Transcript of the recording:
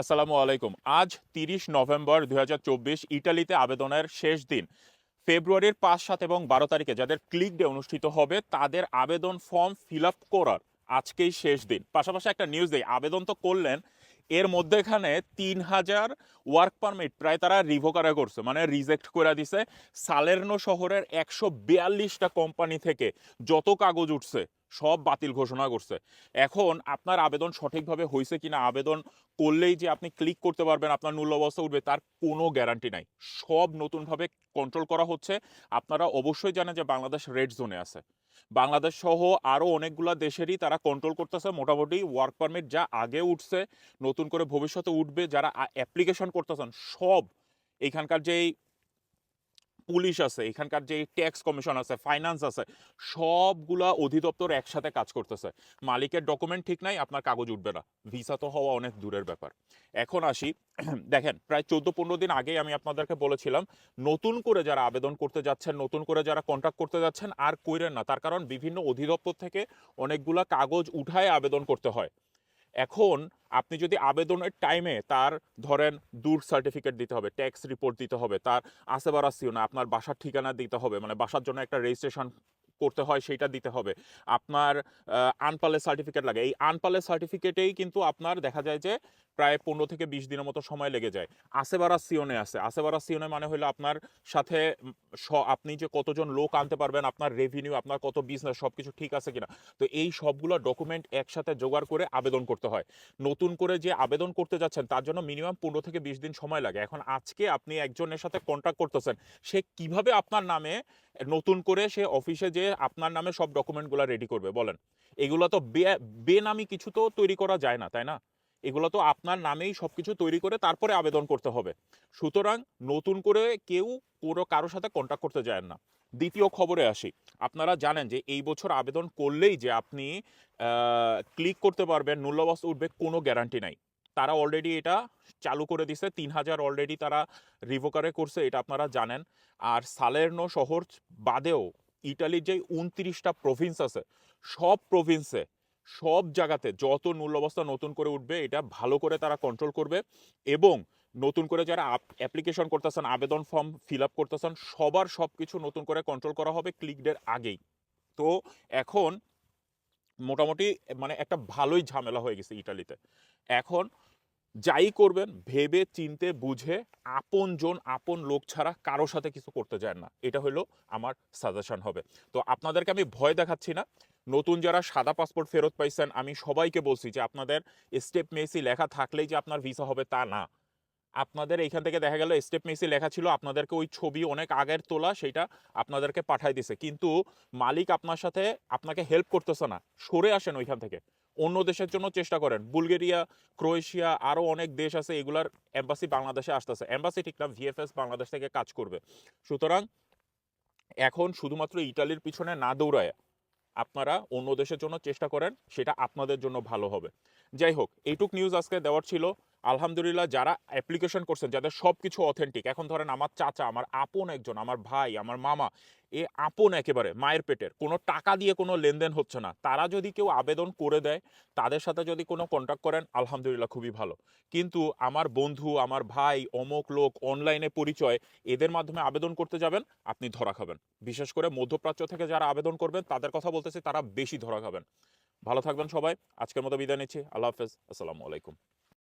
আসসালামু আলাইকুম। আজ তিরিশ নভেম্বর দুই ইটালিতে আবেদনের শেষ দিন। ফেব্রুয়ারির পাঁচ, সাত এবং বারো তারিখে যাদের ক্লিক ডে অনুষ্ঠিত হবে, তাদের আবেদন ফর্ম ফিল আপ করার আজকেই শেষ দিন। পাশাপাশি একটা নিউজ দেই, আবেদন তো করলেন, এর মধ্যেখানে তিন হাজার ওয়ার্ক পারমিট প্রায় তারা রিভোকারে করছে মানে রিজেক্ট করে দিছে। সালেরনো শহরের একশো বিয়াল্লিশটা কোম্পানি থেকে যত কাগজ উঠছে সব বাতিল ঘোষণা করছে। এখন আপনার আবেদন সঠিকভাবে হয়েছে কিনা, আবেদন করলেই যে আপনি ক্লিক করতে পারবেন, আপনার মূল্য অবস্থা উঠবে, তার কোনো গ্যারান্টি নাই। সব নতুনভাবে কন্ট্রোল করা হচ্ছে। আপনারা অবশ্যই জানেন যে বাংলাদেশ রেড জোনে আছে। বাংলাদেশ সহ আরও অনেকগুলা দেশেরই তারা কন্ট্রোল করতেছে। মোটামুটি ওয়ার্ক পারমিট যা আগে উঠছে, নতুন করে ভবিষ্যতে উঠবে, যারা অ্যাপ্লিকেশন করতেছেন, সব এখানকার যেই পুলিশ আছে, এখানকার যে ট্যাক্স কমিশন আছে, ফাইন্যান্স আছে, সবগুলা অধিদপ্তর একসাথে কাজ করতেছে। মালিকের ডকুমেন্ট ঠিক নাই, আপনার কাগজ উঠবে না। ভিসা তো হওয়া অনেক দূরের ব্যাপার। এখন আসি, দেখেন, প্রায় চোদ্দ পনেরো দিন আগেই আমি আপনাদেরকে বলেছিলাম, নতুন করে যারা আবেদন করতে যাচ্ছেন, নতুন করে যারা কন্ট্যাক্ট করতে যাচ্ছেন, আর কইরেন না। তার কারণ বিভিন্ন অধিদপ্তর থেকে অনেকগুলা কাগজ উঠায় আবেদন করতে হয়। এখন আপনি যদি আবেদনের টাইমে তার ধরেন দূর সার্টিফিকেট দিতে হবে ট্যাক্স রিপোর্ট দিতে হবে, তার আসেবারাসিও না, আপনার বাসার ঠিকানা দিতে হবে মানে বাসার জন্য একটা রেজিস্ট্রেশন করতে হয় সেটা দিতে হবে। আপনার আনপালের সার্টিফিকেট লাগে। এই আনপালের সার্টিফিকেটেই কিন্তু আপনার দেখা যায় যে প্রায় পনেরো থেকে বিশ দিনের মতো সময় লেগে যায়। আসেবারা সিওনে আছে। আসেবারা সিওনে মানে হলো আপনার সাথে আপনি যে কতজন লোক আনতে পারবেন, আপনার রেভিনিউ আপনার কত বিজনেস সব কিছু ঠিক আছে কিনা। তো এই সবগুলো ডকুমেন্ট একসাথে জোগাড় করে আবেদন করতে হয়। নতুন করে যে আবেদন করতে যাচ্ছেন, তার জন্য মিনিমাম পনেরো থেকে বিশ দিন সময় লাগে। এখন আজকে আপনি একজনের সাথে কন্ট্যাক্ট করতেছেন, সে কীভাবে আপনার নামে নতুন করে সে অফিসে যে আপনার নামে সব ডকুমেন্টগুলো রেডি করবে, বলেন। এগুলো তো বেনামি কিছু তো তৈরি করা যায় না, তাই না? এগুলো তো আপনার নামেই সবকিছু তৈরি করে তারপরে আবেদন করতে হবে। সুতরাং নতুন করে কেউ কোনো কারোর সাথে কন্ট্যাক্ট করতে যায় না। দ্বিতীয় খবরে আসি। আপনারা জানেন যে এই বছর আবেদন করলেই যে আপনি ক্লিক করতে পারবেন মূল্যবস্ত উঠবে, কোনো গ্যারান্টি নাই। তারা অলরেডি এটা চালু করে দিছে, তিন হাজার অলরেডি তারা রিভোকারে করছে, এটা আপনারা জানেন। আর সালেরনো শহর বাদেও ইটালির যে উনত্রিশটা প্রভিন্স আছে, সব প্রভিন্সে সব জায়গাতে যত মূল্যবস্থা নতুন করে উঠবে, এটা ভালো করে তারা কন্ট্রোল করবে এবং নতুন করে যারা অ্যাপ্লিকেশন করতেছেন, আবেদন ফর্ম ফিল আপ করতেছেন, সবার সব কিছু নতুন করে কন্ট্রোল করা হবে ক্লিক ডের আগেই। তো এখন মোটামুটি মানে একটা ভালোই ঝামেলা হয়ে গেছে ইটালিতে। এখন যাই করবেন, ভেবে, চিনতে, বুঝে আপন জন, আপন লোক ছাড়া কারও সাথে কিছু করতে যায় না। এটা হলো আমার সাজেশন হবে। তো আপনাদেরকে আমি ভয় দেখাচ্ছি না। নতুন যারা সাদা পাসপোর্ট ফেরত পাইছেন, আমি সবাইকে বলছি যে আপনাদের স্টেপ মেসি লেখা থাকলেই যে আপনার ভিসা হবে তা না। আপনাদের এইখান থেকে দেখা গেল স্টেপ মেসি লেখা ছিল, আপনাদেরকে ওই ছবি অনেক আগের তোলা, সেটা আপনাদেরকে পাঠাই দিছে। কিন্তু মালিক আপনার সাথে আপনাকে হেল্প করতেছে না। সরে আসেন ওইখান থেকে। অন্য দেশের জন্য চেষ্টা করেন। বুলগেরিয়া, ক্রোয়েশিয়া আরও অনেক দেশ আছে এগুলার অ্যাম্বাসি বাংলাদেশে আসতেছে। এম্বাসি ঠিক না, ভিএফএস বাংলাদেশ থেকে কাজ করবে। সুতরাং এখন শুধুমাত্র ইটালির পিছনে না দৌড়ায় আপনারা অন্য দেশের জন্য চেষ্টা করেন, সেটা আপনাদের জন্য ভালো হবে। যাই হোক, এইটুক নিউজ আজকে দেওয়ার ছিল। আলহামদুলিল্লাহ যারা অ্যাপ্লিকেশন করছেন, যাদের সব কিছু অথেন্টিক এখন ধরেন আমার চাচা, আমার আপন একজন, আমার ভাই, আমার মামা, এ আপন একেবারে, মায়ের পেটের, কোনো টাকা দিয়ে কোনো লেনদেন হচ্ছে না। তারা যদি কেউ আবেদন করে দেয়, তাদের সাথে যদি কোনো কন্ট্যাক্ট করেন, আলহামদুলিল্লাহ খুবই ভালো। কিন্তু আমার বন্ধু, আমার ভাই, অমুক লোক অনলাইনে পরিচয়, এদের মাধ্যমে আবেদন করতে যাবেন, আপনি ধরা খাবেন। বিশেষ করে মধ্যপ্রাচ্য থেকে যারা আবেদন করবেন, তাদের কথা বলতেছি, তারা বেশি ধরা খাবেন। ভালো থাকবেন সবাই, আজকের মতো বিদায় নিচ্ছি, আল্লাহ হাফেজ, আসসালামু আলাইকুম।